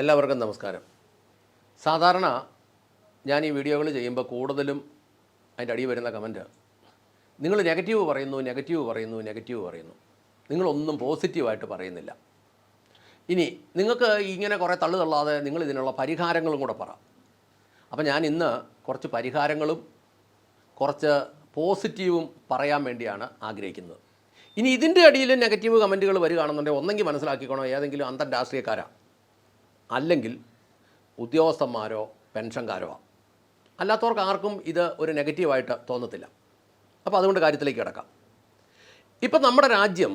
എല്ലാവർക്കും നമസ്കാരം. സാധാരണ ഞാൻ ഈ വീഡിയോകൾ ചെയ്യുമ്പോൾ കൂടുതലും അതിന്റെ അടിയിൽ വരുന്ന കമന്റ് നിങ്ങൾ നെഗറ്റീവ് പറയുന്നു നെഗറ്റീവ് പറയുന്നു നെഗറ്റീവ് പറയുന്നു. നിങ്ങളൊന്നും പോസിറ്റീവായിട്ട് പറയുന്നില്ല. ഇനി നിങ്ങൾക്ക് ഇങ്ങനെ കുറേ തള്ളു തള്ളാതെ നിങ്ങൾ ഇതിനുള്ള പരിഹാരങ്ങളും കൂടെ പറ. അപ്പോൾ ഞാൻ ഇന്ന് കുറച്ച് പരിഹാരങ്ങളും കുറച്ച് പോസിറ്റീവും പറയാൻ വേണ്ടിയാണ് ആഗ്രഹിക്കുന്നത്. ഇനി ഇതിന്റെ അടിയിൽ നെഗറ്റീവ് കമന്റുകൾ വരികയാണെന്നുണ്ടെങ്കിൽ ഒന്നെങ്കിൽ മനസ്സിലാക്കിക്കണോ ഏതെങ്കിലും അന്തർരാഷ്ട്രീയക്കാരാണ് അല്ലെങ്കിൽ ഉദ്യോഗസ്ഥന്മാരോ പെൻഷൻകാരോ അല്ലാത്തവർക്ക് ആർക്കും ഇത് ഒരു നെഗറ്റീവായിട്ട് തോന്നത്തില്ല. അപ്പോൾ അതുകൊണ്ട് കാര്യത്തിലേക്ക് കിടക്കാം. ഇപ്പം നമ്മുടെ രാജ്യം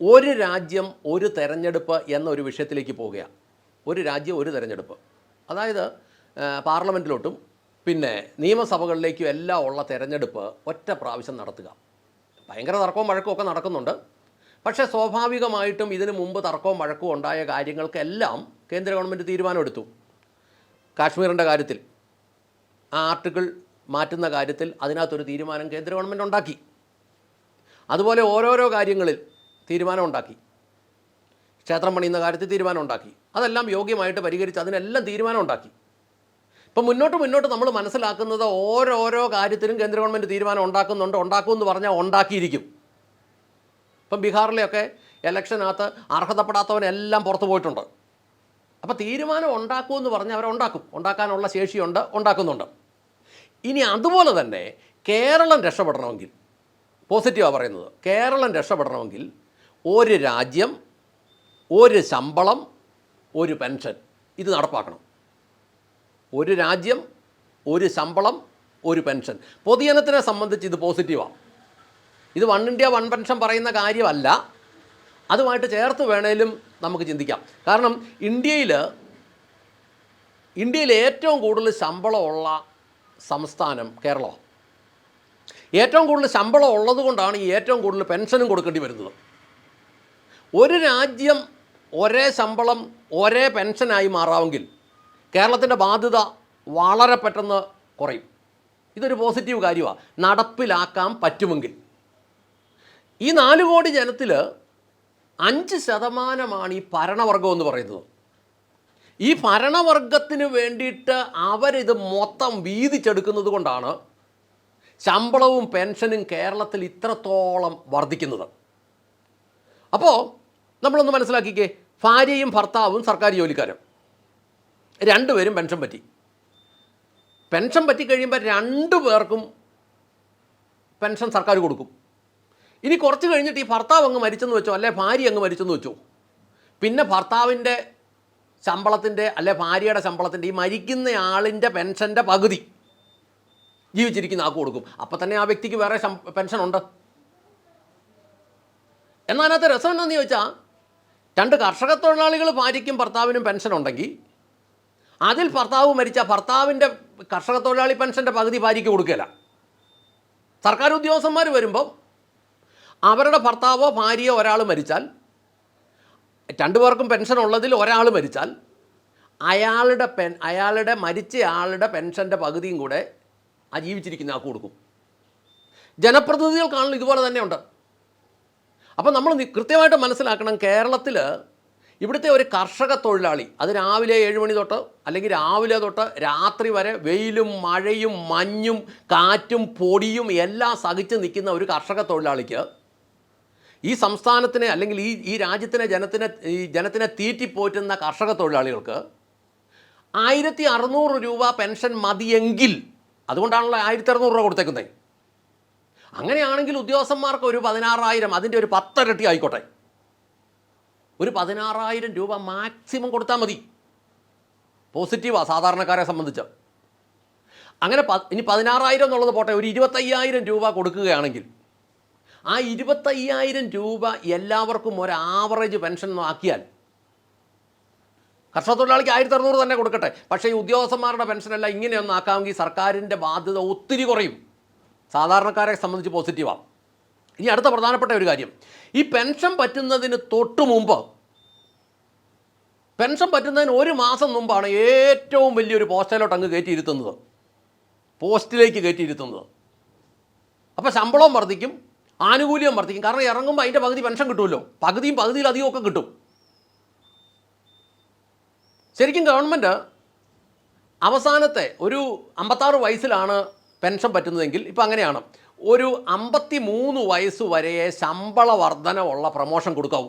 ഒരു രാജ്യം ഒരു തെരഞ്ഞെടുപ്പ് എന്നൊരു വിഷയത്തിലേക്ക് പോവുകയാണ് ഒരു രാജ്യം ഒരു തെരഞ്ഞെടുപ്പ്. അതായത് പാർലമെന്റിലോട്ടും പിന്നെ നിയമസഭകളിലേക്കും എല്ലാം ഉള്ള തെരഞ്ഞെടുപ്പ് ഒറ്റ പ്രാവശ്യം നടത്തുക. ഭയങ്കര തർക്കവും വഴക്കവും ഒക്കെ നടക്കുന്നുണ്ട്. പക്ഷേ സ്വാഭാവികമായിട്ടും ഇതിനു മുമ്പ് തർക്കവും വഴക്കവും ഉണ്ടായ കാര്യങ്ങൾക്കെല്ലാം കേന്ദ്ര ഗവൺമെന്റ് തീരുമാനമെടുത്തു. കാശ്മീരിന്റെ കാര്യത്തിൽ ആ ആർട്ടിക്കിൾ മാറ്റുന്ന കാര്യത്തിൽ അതിനകത്തൊരു തീരുമാനം കേന്ദ്ര ഗവൺമെന്റ് ഉണ്ടാക്കി. അതുപോലെ ഓരോരോ കാര്യങ്ങളിൽ തീരുമാനം ഉണ്ടാക്കി. ക്ഷേത്രം പണിയുന്ന കാര്യത്തിൽ തീരുമാനം ഉണ്ടാക്കി. അതെല്ലാം യോഗ്യമായിട്ട് പരിഹരിച്ച് അതിനെല്ലാം തീരുമാനം ഉണ്ടാക്കി. ഇപ്പം മുന്നോട്ട് മുന്നോട്ട് നമ്മൾ മനസ്സിലാക്കുന്നത് ഓരോരോ കാര്യത്തിലും കേന്ദ്ര ഗവൺമെന്റ് തീരുമാനം ഉണ്ടാക്കുന്നുണ്ട് ഉണ്ടാക്കുമെന്ന് പറഞ്ഞാൽ ഉണ്ടാക്കിയിരിക്കും. ഇപ്പം ബീഹാറിലെയൊക്കെ ഇലക്ഷനകത്ത് അർഹതപ്പെടാത്തവനെല്ലാം പുറത്തു പോയിട്ടുണ്ട്. അപ്പോൾ തീരുമാനം ഉണ്ടാക്കുമെന്ന് പറഞ്ഞാൽ അവരുണ്ടാക്കും ഉണ്ടാക്കാനുള്ള ശേഷിയുണ്ട് ഉണ്ടാക്കുന്നുണ്ട്. ഇനി അതുപോലെ തന്നെ കേരളം രക്ഷപ്പെടണമെങ്കിൽ പോസിറ്റീവാണ് പറയുന്നത് കേരളം രക്ഷപ്പെടണമെങ്കിൽ ഒരു രാജ്യം ഒരു ശമ്പളം ഒരു പെൻഷൻ ഇത് നടപ്പാക്കണം. ഒരു രാജ്യം ഒരു ശമ്പളം ഒരു പെൻഷൻ. പൊതുജനത്തിനെ സംബന്ധിച്ച് ഇത് പോസിറ്റീവാണ് ഇത് വൺ ഇന്ത്യ വൺ പെൻഷൻ പറയുന്ന കാര്യമല്ല. അതുമായിട്ട് ചേർത്ത് വേണേലും നമുക്ക് ചിന്തിക്കാം. കാരണം ഇന്ത്യയിൽ ഇന്ത്യയിൽ ഏറ്റവും കൂടുതൽ ശമ്പളമുള്ള സംസ്ഥാനം കേരളമാണ് ഏറ്റവും കൂടുതൽ ശമ്പളം ഉള്ളത് കൊണ്ടാണ് ഈ ഏറ്റവും കൂടുതൽ പെൻഷനും കൊടുക്കേണ്ടി വരുന്നത്. ഒരു രാജ്യം ഒരേ ശമ്പളം ഒരേ പെൻഷനായി മാറാമെങ്കിൽ കേരളത്തിന്റെ ബാധ്യത വളരെ പെട്ടെന്ന് കുറയും. ഇതൊരു പോസിറ്റീവ് കാര്യമാണ് നടപ്പിലാക്കാൻ പറ്റുമെങ്കിൽ. ഈ നാല് കോടി ജനത്തിൽ അഞ്ച് ശതമാനമാണ് ഈ ഭരണവർഗം എന്ന് പറയുന്നത്. ഈ ഭരണവർഗത്തിന് വേണ്ടിയിട്ട് അവരിത് മൊത്തം വീതിച്ചെടുക്കുന്നത് കൊണ്ടാണ് ശമ്പളവും പെൻഷനും കേരളത്തിൽ ഇത്രത്തോളം വർദ്ധിക്കുന്നത്. അപ്പോൾ നമ്മളൊന്ന് മനസ്സിലാക്കിക്കേ ഭാര്യയും ഭർത്താവും സർക്കാർ ജോലിക്കാരും. രണ്ടുപേരും പെൻഷൻ പറ്റി. പെൻഷൻ പറ്റി കഴിയുമ്പോൾ രണ്ടു പേർക്കും പെൻഷൻ സർക്കാർ കൊടുക്കും. ഇനി കുറച്ച് കഴിഞ്ഞിട്ട് ഈ ഭർത്താവ് അങ്ങ് മരിച്ചെന്ന് വെച്ചോ അല്ലെ ഭാര്യ അങ്ങ് മരിച്ചെന്ന് വെച്ചോ. പിന്നെ ഭർത്താവിന്റെ ശമ്പളത്തിന്റെ അല്ലെ ഭാര്യയുടെ ശമ്പളത്തിന്റെ ഈ മരിക്കുന്ന ആളിന്റെ പെൻഷന്റെ പകുതി ജീവിച്ചിരിക്കുന്ന ആൾക്ക് കൊടുക്കും. അപ്പം തന്നെ ആ വ്യക്തിക്ക് വേറെ ഉണ്ട്. എന്നാൽ അതിനകത്ത് രസം എന്താണെന്ന് ചോദിച്ചാൽ രണ്ട് കർഷക തൊഴിലാളികൾ ഭാര്യയ്ക്കും ഭർത്താവിനും പെൻഷൻ ഉണ്ടെങ്കിൽ അതിൽ ഭർത്താവ് മരിച്ച ഭർത്താവിന്റെ കർഷക തൊഴിലാളി പെൻഷന്റെ പകുതി ഭാര്യയ്ക്ക് കൊടുക്കില്ല സർക്കാർ ഉദ്യോഗസ്ഥന്മാർ വരുമ്പം അവരുടെ ഭർത്താവോ ഭാര്യയോ ഒരാൾ മരിച്ചാൽ രണ്ടുപേർക്കും പെൻഷൻ ഉള്ളതിൽ ഒരാൾ മരിച്ചാൽ അയാളുടെ പെൻ അയാളുടെ മരിച്ച ആളുടെ പെൻഷന്റെ പകുതിയും കൂടെ ആ ജീവിച്ചിരിക്കുന്ന ആൾക്ക് കൊടുക്കും. ജനപ്രതിനിധികൾക്കാണല്ലോ ഇതുപോലെ തന്നെയുണ്ട്. അപ്പോൾ നമ്മൾ കൃത്യമായിട്ട് മനസ്സിലാക്കണം കേരളത്തിൽ ഇവിടുത്തെ ഒരു കർഷക തൊഴിലാളി അത് രാവിലെ ഏഴ് മണി തൊട്ട് അല്ലെങ്കിൽ രാവിലെ തൊട്ട് രാത്രി വരെ വെയിലും മഴയും മഞ്ഞും കാറ്റും പൊടിയും എല്ലാം സഹിച്ച് നിൽക്കുന്ന ഒരു കർഷക തൊഴിലാളിക്ക് ഈ സംസ്ഥാനത്തിനെ അല്ലെങ്കിൽ ഈ ഈ രാജ്യത്തിനെ ജനത്തിനെ ഈ ജനത്തിനെ തീറ്റിപ്പോറ്റുന്ന കർഷക തൊഴിലാളികൾക്ക് ആയിരത്തി അറുന്നൂറ് രൂപ പെൻഷൻ മതിയെങ്കിൽ അതുകൊണ്ടാണല്ലോ ആയിരത്തി അറുന്നൂറ് രൂപ കൊടുത്തേക്കുന്നത് അങ്ങനെയാണെങ്കിൽ ഉദ്യോഗസ്ഥന്മാർക്ക് ഒരു പതിനാറായിരം അതിന്റെ ഒരു പത്തരട്ടി ആയിക്കോട്ടെ. ഒരു പതിനാറായിരം രൂപ മാക്സിമം കൊടുത്താൽ മതി. പോസിറ്റീവാണ് സാധാരണക്കാരെ സംബന്ധിച്ച്. അങ്ങനെ ഇനി പതിനാറായിരം എന്നുള്ളത് പോട്ടെ ഒരു ഇരുപത്തയ്യായിരം രൂപ കൊടുക്കുകയാണെങ്കിൽ ആ ഇരുപത്തയ്യായിരം രൂപ എല്ലാവർക്കും ഒരു ആവറേജ് പെൻഷൻ ആക്കിയാൽ കർഷക തൊഴിലാളിക്ക് ആയിരത്തി അറുന്നൂറ് തന്നെ കൊടുക്കട്ടെ. പക്ഷേ ഈ ഉദ്യോഗസ്ഥന്മാരുടെ പെൻഷനല്ല ഇങ്ങനെയൊന്നും ആക്കാമെങ്കിൽ സർക്കാരിന്റെ ബാധ്യത ഒത്തിരി കുറയും. സാധാരണക്കാരെ സംബന്ധിച്ച് പോസിറ്റീവാണ് ഇനി അടുത്ത പ്രധാനപ്പെട്ട ഒരു കാര്യം. ഈ പെൻഷൻ പറ്റുന്നതിന് തൊട്ട് മുമ്പ് പെൻഷൻ പറ്റുന്നതിന് ഒരു മാസം മുമ്പാണ് ഏറ്റവും വലിയൊരു പോസ്റ്റിലോട്ട് അങ്ങ് കയറ്റിയിരുത്തുന്നത്. പോസ്റ്റിലേക്ക് കയറ്റിയിരുത്തുന്നത്. അപ്പോൾ ശമ്പളവും വർദ്ധിക്കും. ആനുകൂല്യം വർദ്ധിക്കും. കാരണം ഇറങ്ങുമ്പോൾ അതിന്റെ പകുതി പെൻഷൻ കിട്ടുമല്ലോ. പകുതിയും പകുതിയിലധികം ഒക്കെ കിട്ടും. ശരിക്കും ഗവൺമെന്റ് അവസാനത്തെ ഒരു അമ്പത്താറ് വയസ്സിലാണ് പെൻഷൻ പറ്റുന്നതെങ്കിൽ ഇപ്പം അങ്ങനെയാണ്. ഒരു അമ്പത്തി മൂന്ന് വയസ്സ് വരെ ശമ്പള വർധനമുള്ള പ്രൊമോഷൻ കൊടുക്കാവൂ.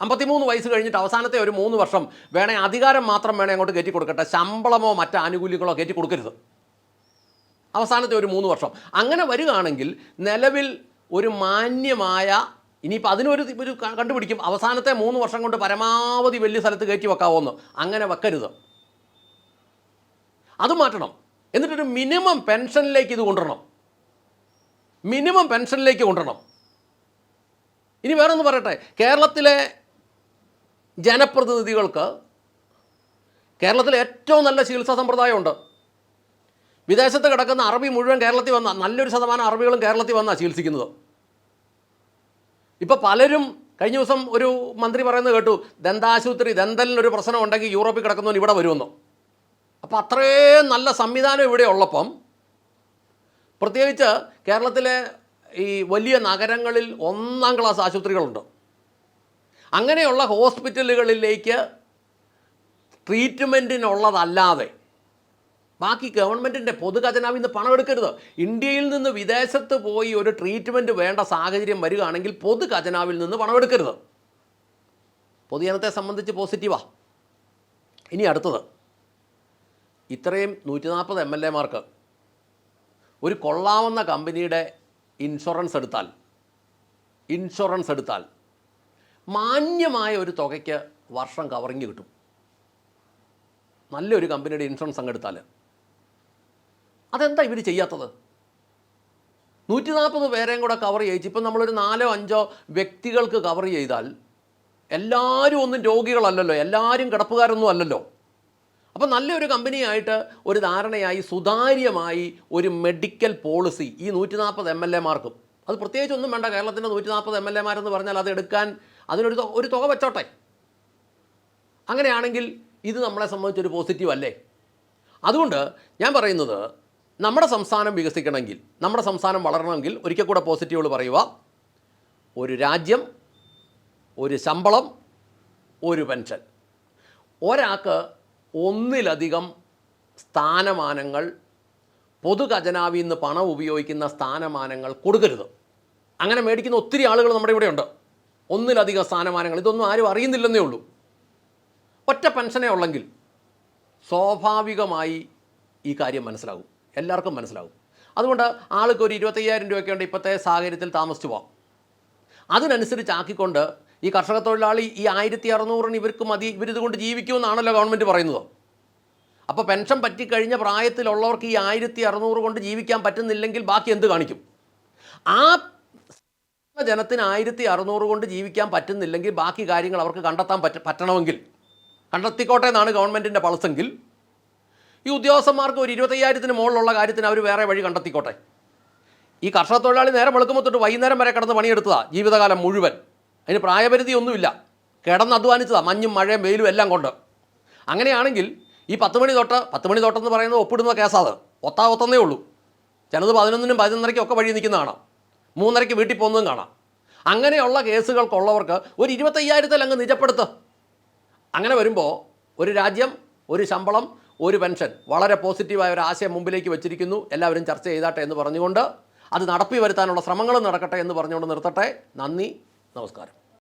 അമ്പത്തിമൂന്ന് വയസ്സ് കഴിഞ്ഞിട്ട് അവസാനത്തെ ഒരു മൂന്ന് വർഷം വേണേ അധികാരം മാത്രം വേണേ അങ്ങോട്ട് കയറ്റി കൊടുക്കട്ടെ. ശമ്പളമോ മറ്റ് ആനുകൂല്യങ്ങളോ കയറ്റി കൊടുക്കരുത്. അവസാനത്തെ ഒരു മൂന്ന് വർഷം. അങ്ങനെ വരികയാണെങ്കിൽ നിലവിൽ ഒരു മാന്യമായ ഇനിയിപ്പോൾ അതിനൊരു ഒരു കണ്ടുപിടിക്കും. അവസാനത്തെ മൂന്ന് വർഷം കൊണ്ട് പരമാവധി വലിയ സ്ഥലത്ത് കയറ്റി വെക്കാവുമെന്ന് അങ്ങനെ വെക്കരുത്. അത് മാറ്റണം. എന്നിട്ടൊരു മിനിമം പെൻഷനിലേക്ക് ഇത് കൊണ്ടുവരണം. മിനിമം പെൻഷനിലേക്ക് കൊണ്ടുവരണം. ഇനി വേറൊന്ന് പറയട്ടെ. കേരളത്തിലെ ജനപ്രതിനിധികൾക്ക് കേരളത്തിലെ ഏറ്റവും നല്ല ചികിത്സാ സമ്പ്രദായമുണ്ട്. വിദേശത്ത് കിടക്കുന്ന അറബി മുഴുവൻ കേരളത്തിൽ വന്ന നല്ലൊരു ശതമാനം അറബികളും കേരളത്തിൽ വന്നാണ് ചികിത്സിക്കുന്നത്. ഇപ്പോൾ പലരും കഴിഞ്ഞ ദിവസം ഒരു മന്ത്രി പറയുന്നത് കേട്ടു ദന്താശുപത്രി ദന്തലിനൊരു പ്രശ്നം ഉണ്ടെങ്കിൽ യൂറോപ്പിൽ കിടക്കുന്നവൻ ഇവിടെ വരുമെന്നോ. അപ്പോൾ അത്രയും നല്ല സംവിധാനം ഇവിടെ ഉള്ളപ്പം പ്രത്യേകിച്ച് കേരളത്തിലെ ഈ വലിയ നഗരങ്ങളിൽ ഒന്നാം ക്ലാസ് ആശുപത്രികളുണ്ട്. അങ്ങനെയുള്ള ഹോസ്പിറ്റലുകളിലേക്ക് ട്രീറ്റ്മെന്റിനുള്ളതല്ലാതെ ബാക്കി ഗവൺമെന്റിന്റെ പൊതുഖജനാവിൽ നിന്ന് പണം എടുക്കരുത്. ഇന്ത്യയിൽ നിന്ന് വിദേശത്ത് പോയി ഒരു ട്രീറ്റ്മെന്റ് വേണ്ട സാഹചര്യം വരികയാണെങ്കിൽ പൊതുഖജനാവിൽ നിന്ന് പണം എടുക്കരുത്. പൊതുജനത്തെ സംബന്ധിച്ച് പോസിറ്റീവാ ഇനി അടുത്തത്. ഇത്രയും നൂറ്റി നാൽപ്പത് എം എൽ എമാർക്ക് ഒരു കൊള്ളാവുന്ന കമ്പനിയുടെ ഇൻഷുറൻസ് എടുത്താൽ ഇൻഷുറൻസ് എടുത്താൽ മാന്യമായ ഒരു തുകയ്ക്ക് വർഷം കവറിങ് കിട്ടും. നല്ലൊരു കമ്പനിയുടെ ഇൻഷുറൻസ് അങ്ങ് എടുത്താൽ അതെന്താ ഇവർ ചെയ്യാത്തത്? നൂറ്റി നാൽപ്പത് പേരെയും കൂടെ കവർ ചെയ്യിച്ച് ഇപ്പം നമ്മളൊരു നാലോ അഞ്ചോ വ്യക്തികൾക്ക് കവർ ചെയ്താൽ എല്ലാവരും ഒന്നും രോഗികളല്ലല്ലോ എല്ലാവരും കിടപ്പുകാരൊന്നും അല്ലല്ലോ. അപ്പം നല്ലൊരു കമ്പനിയായിട്ട് ഒരു ധാരണയായി സുതാര്യമായി ഒരു മെഡിക്കൽ പോളിസി ഈ നൂറ്റി നാൽപ്പത് എം എൽ എമാർക്കും അത് പ്രത്യേകിച്ച് ഒന്നും വേണ്ട കേരളത്തിന്റെ നൂറ്റി നാൽപ്പത് എം എൽ എമാരെന്ന് പറഞ്ഞാൽ അത് എടുക്കാൻ അതിനൊരു ഒരു തുക വെച്ചോട്ടെ. അങ്ങനെയാണെങ്കിൽ ഇത് നമ്മളെ സംബന്ധിച്ചൊരു പോസിറ്റീവ് അല്ലേ? അതുകൊണ്ട് ഞാൻ പറയുന്നത് നമ്മുടെ സംസ്ഥാനം വികസിക്കണമെങ്കിൽ നമ്മുടെ സംസ്ഥാനം വളരണമെങ്കിൽ ഒരിക്കൽ കൂടെ പോസിറ്റീവുകൾ പറയുക. ഒരു രാജ്യം ഒരു ശമ്പളം ഒരു പെൻഷൻ. ഒരാൾക്ക് ഒന്നിലധികം സ്ഥാനമാനങ്ങൾ പൊതു ഖജനാവിൽ നിന്ന് പണം ഉപയോഗിക്കുന്ന സ്ഥാനമാനങ്ങൾ കൊടുക്കരുത്. അങ്ങനെ മേടിക്കുന്ന ഒത്തിരി ആളുകൾ നമ്മുടെ ഇവിടെയുണ്ട് ഒന്നിലധികം സ്ഥാനമാനങ്ങൾ. ഇതൊന്നും ആരും അറിയുന്നില്ലെന്നേ ഉള്ളൂ. ഒറ്റ പെൻഷനേ ഉള്ളെങ്കിൽ സ്വാഭാവികമായി ഈ കാര്യം മനസ്സിലാകും. എല്ലാവർക്കും മനസ്സിലാവും. അതുകൊണ്ട് ആൾക്ക് ഒരു ഇരുപത്തയ്യായിരം രൂപയൊക്കെ ഉണ്ട് ഇപ്പോഴത്തെ സാഹചര്യത്തിൽ താമസിച്ചു പോകാം അതിനനുസരിച്ച് ആക്കിക്കൊണ്ട് ഈ കർഷക തൊഴിലാളി ഈ ആയിരത്തി അറുന്നൂറിന് ഇവർക്ക് മതി ഇവരിതുകൊണ്ട് ജീവിക്കുമെന്നാണല്ലോ ഗവൺമെന്റ് പറയുന്നത്. അപ്പോൾ പെൻഷൻ പറ്റിക്കഴിഞ്ഞ പ്രായത്തിലുള്ളവർക്ക് ഈ ആയിരത്തി അറുന്നൂറ് കൊണ്ട് ജീവിക്കാൻ പറ്റുന്നില്ലെങ്കിൽ ബാക്കി എന്ത് കാണിക്കും? ആ ജനത്തിന് ആയിരത്തി അറുന്നൂറ് കൊണ്ട് ജീവിക്കാൻ പറ്റുന്നില്ലെങ്കിൽ ബാക്കി കാര്യങ്ങൾ അവർക്ക് കണ്ടെത്താൻ പറ്റ പറ്റണമെങ്കിൽ. കണ്ടെത്തിക്കോട്ടെ എന്നാണ് ഗവൺമെന്റിന്റെ പൾസെങ്കിൽ. ഈ ഉദ്യോഗസ്ഥന്മാർക്ക് ഒരു ഇരുപത്തയ്യായിരത്തിന് മുകളിലുള്ള കാര്യത്തിന് അവർ വേറെ വഴി കണ്ടെത്തിക്കോട്ടെ. ഈ കർഷക തൊഴിലാളി നേരം വെളുക്കുമ്പോൾ തൊട്ട് വൈകുന്നേരം വരെ കിടന്ന് പണിയെടുത്തതാണ് ജീവിതകാലം മുഴുവൻ. അതിന് പ്രായപരിധി ഒന്നുമില്ല കിടന്ന് അധ്വാനിച്ചതാണ് മഞ്ഞും മഴയും വെയിലും എല്ലാം കൊണ്ട്. അങ്ങനെയാണെങ്കിൽ ഈ പത്ത് മണി തൊട്ട് പത്ത് മണി തൊട്ടെന്ന് പറയുന്നത് ഒപ്പിടുന്ന കേസാത്. ഒത്താ ഒത്തന്നേ ഉള്ളൂ. ചിലത് പതിനൊന്നിനും പതിനൊന്നരയ്ക്കും ഒക്കെ വഴി നിൽക്കുന്ന കാണാം. മൂന്നരയ്ക്ക് വീട്ടിൽ പോകുന്നതും കാണാം. അങ്ങനെയുള്ള കേസുകൾക്കുള്ളവർക്ക് ഒരു ഇരുപത്തയ്യായിരത്തിൽ അങ്ങ് നിജപ്പെടുത്ത്. അങ്ങനെ വരുമ്പോൾ ഒരു രാജ്യം ഒരു ശമ്പളം ഒരു പെൻഷൻ വളരെ പോസിറ്റീവായ ഒരു ആശയം മുമ്പിലേക്ക് വെച്ചിരിക്കുന്നു. എല്ലാവരും ചർച്ച ചെയ്താട്ടെ എന്ന് പറഞ്ഞുകൊണ്ട് അത് നടപ്പി വരുത്താനുള്ള ശ്രമങ്ങളും നടക്കട്ടെ എന്ന് പറഞ്ഞുകൊണ്ട് നിർത്തട്ടെ. നന്ദി നമസ്കാരം.